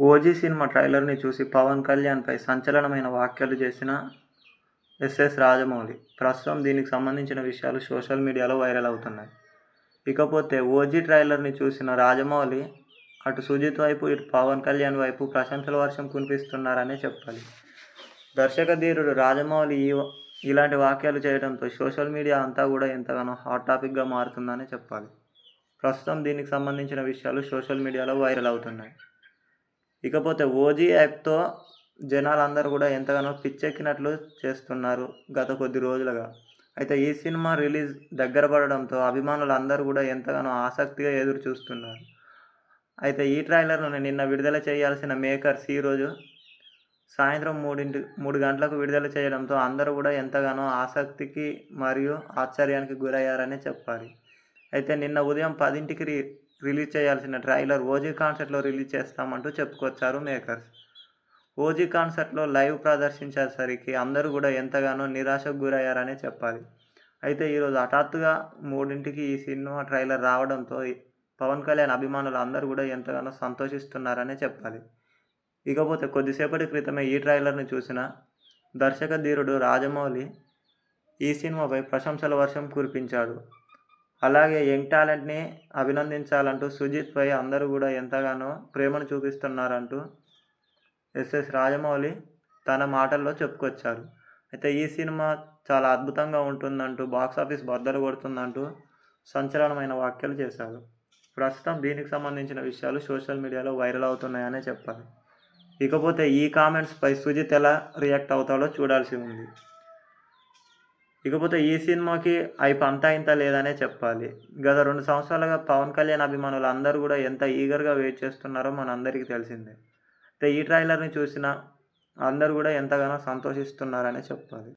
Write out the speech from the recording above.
OG cinema ట్రైలర్ని చూసి పవన్ కళ్యాణ్పై సంచలనమైన వ్యాఖ్యలు చేసిన ఎస్ఎస్ రాజమౌళి. ప్రస్తుతం దీనికి సంబంధించిన విషయాలు సోషల్ మీడియాలో వైరల్ అవుతున్నాయి. ఇకపోతే ఓజీ ట్రైలర్ని చూసిన రాజమౌళి అటు సుజిత్ వైపు ఇటు పవన్ కళ్యాణ్ వైపు ప్రశంసల వర్షం కురిపిస్తున్నారనే చెప్పాలి. దర్శకధీరుడు రాజమౌళి ఈ ఇలాంటి వాక్యాలు చేయడంతో సోషల్ మీడియా అంతా కూడా ఎంతగానో హాట్ టాపిక్గా మారుతుందనే చెప్పాలి. ప్రస్తుతం దీనికి సంబంధించిన విషయాలు సోషల్ మీడియాలో వైరల్ అవుతున్నాయి. ఇకపోతే ఓజీ యాప్తో జనాలందరూ కూడా ఎంతగానో పిచ్చెక్కినట్లు చేస్తున్నారు గత కొద్ది రోజులుగా. అయితే ఈ సినిమా రిలీజ్ దగ్గర పడడంతో అభిమానులు అందరూ కూడా ఎంతగానో ఆసక్తిగా ఎదురు చూస్తున్నారు అయితే ఈ ట్రైలర్ను నిన్న విడుదల చేయాల్సిన మేకర్స్ ఈరోజు సాయంత్రం మూడింటి మూడు గంటలకు విడుదల చేయడంతో అందరూ కూడా ఎంతగానో ఆసక్తికి మరియు ఆశ్చర్యానికి గురయ్యారనే చెప్పాలి. అయితే నిన్న ఉదయం పదింటికి రిలీజ్ చేయాల్సిన ట్రైలర్ ఓజీ కాన్సర్ట్లో రిలీజ్ చేస్తామంటూ చెప్పుకొచ్చారు మేకర్స్. ఓజీ కాన్సర్ట్లో లైవ్ ప్రదర్శించేసరికి అందరూ కూడా ఎంతగానో నిరాశకు గురయ్యారనే చెప్పాలి. అయితే ఈరోజు హఠాత్తుగా మూడింటికి ఈ సినిమా ట్రైలర్ రావడంతో పవన్ కళ్యాణ్ అభిమానులు అందరూ కూడా ఎంతగానో సంతోషిస్తున్నారనే చెప్పాలి. ఇకపోతే కొద్దిసేపటి క్రితమే ఈ ట్రైలర్ని చూసిన దర్శక ధీరుడు రాజమౌళి ఈ సినిమాపై ప్రశంసల వర్షం కురిపించాడు. అలాగే యంగ్ టాలెంట్ని అభినందించాలంటూ సుజిత్పై అందరూ కూడా ఎంతగానో ప్రేమను చూపిస్తున్నారంటూ ఎస్ఎస్ రాజమౌళి తన మాటల్లో చెప్పుకొచ్చారు. అయితే ఈ సినిమా చాలా అద్భుతంగా ఉంటుందంటూ బాక్సాఫీస్ బద్దలు కొడుతుందంటూ సంచలనమైన వ్యాఖ్యలు చేశారు. ప్రస్తుతం దీనికి సంబంధించిన విషయాలు సోషల్ మీడియాలో వైరల్ అవుతున్నాయనే చెప్పాలి. ఇకపోతే ఈ కామెంట్స్పై సుజిత్ ఎలా రియాక్ట్ అవుతాడో చూడాల్సి ఉంది. ఇకపోతే ఈ సినిమాకి అయిపో అంతా ఇంత లేదనే చెప్పాలి. గత రెండు సంవత్సరాలుగా పవన్ కళ్యాణ్ అభిమానులు అందరూ కూడా ఎంత ఈగర్గా వెయిట్ చేస్తున్నారో మనందరికీ తెలిసిందే. అయితే ఈ ట్రైలర్ని చూసిన అందరూ కూడా ఎంతగానో సంతోషిస్తున్నారనే చెప్పాలి.